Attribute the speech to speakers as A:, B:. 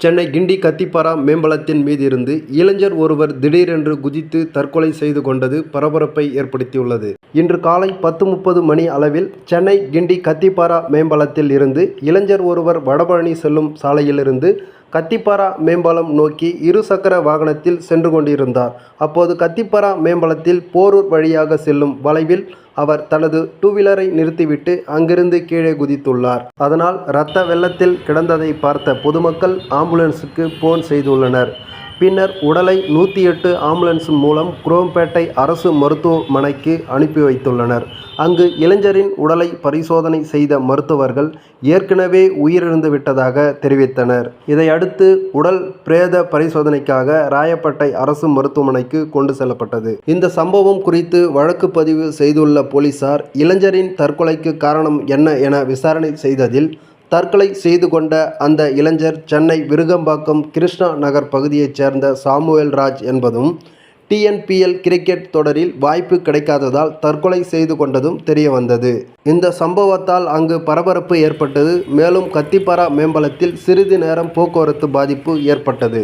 A: சென்னை கிண்டி கத்திப்பாரா மேம்பலத்தின் மீது இருந்து இளைஞர் ஒருவர் திடீரென்று குதித்து தற்கொலை செய்து கொண்டது பரபரப்பை ஏற்படுத்தியுள்ளது. இன்று காலை பத்து முப்பது மணி அளவில் சென்னை கிண்டி கத்திப்பாரா மேம்பலத்தில் இருந்து இளைஞர் ஒருவர் வடபழனி செல்லும் சாலையிலிருந்து கத்திப்பாரா மேம்பாலம் நோக்கி இருசக்கர வாகனத்தில் சென்று கொண்டிருந்தார். அப்போது கத்திப்பாரா மேம்பாலத்தில் போரூர் வழியாக செல்லும் வளைவில் அவர் தனது டூ வீலரை நிறுத்திவிட்டு அங்கிருந்து கீழே குதித்துள்ளார். அதனால் இரத்த வெள்ளத்தில் கிடந்ததை பார்த்த பொதுமக்கள் ஆம்புலன்ஸுக்கு போன் செய்துள்ளனர். பின்னர் உடலை நூற்றி எட்டு ஆம்புலன்ஸ் மூலம் குரோம்பேட்டை அரசு மருத்துவமனைக்கு அனுப்பி வைத்துள்ளனர். அங்கு இளைஞரின் உடலை பரிசோதனை செய்த மருத்துவர்கள் ஏற்கனவே உயிரிழந்து விட்டதாக தெரிவித்தனர். இதையடுத்து உடல் பிரேத பரிசோதனைக்காக ராயப்பேட்டை அரசு மருத்துவமனைக்கு கொண்டு செல்லப்பட்டது. இந்த சம்பவம் குறித்து வழக்கு பதிவு செய்துள்ள போலீசார் இளைஞரின் தற்கொலைக்கு காரணம் என்ன என விசாரணை செய்ததில் தற்கொலை செய்து கொண்ட அந்த இளைஞர் சென்னை விருகம்பாக்கம் கிருஷ்ணா நகர் பகுதியைச் சேர்ந்த சாமுவேல் ராஜ் என்பதும் டிஎன்பிஎல் கிரிக்கெட் தொடரில் வாய்ப்பு கிடைக்காததால் தற்கொலை செய்து கொண்டதும் தெரிய வந்தது. இந்த சம்பவத்தால் அங்கு பரபரப்பு ஏற்பட்டது. மேலும் கத்திப்பாரா மேம்பாலத்தில் சிறிது நேரம் போக்குவரத்து பாதிப்பு ஏற்பட்டது.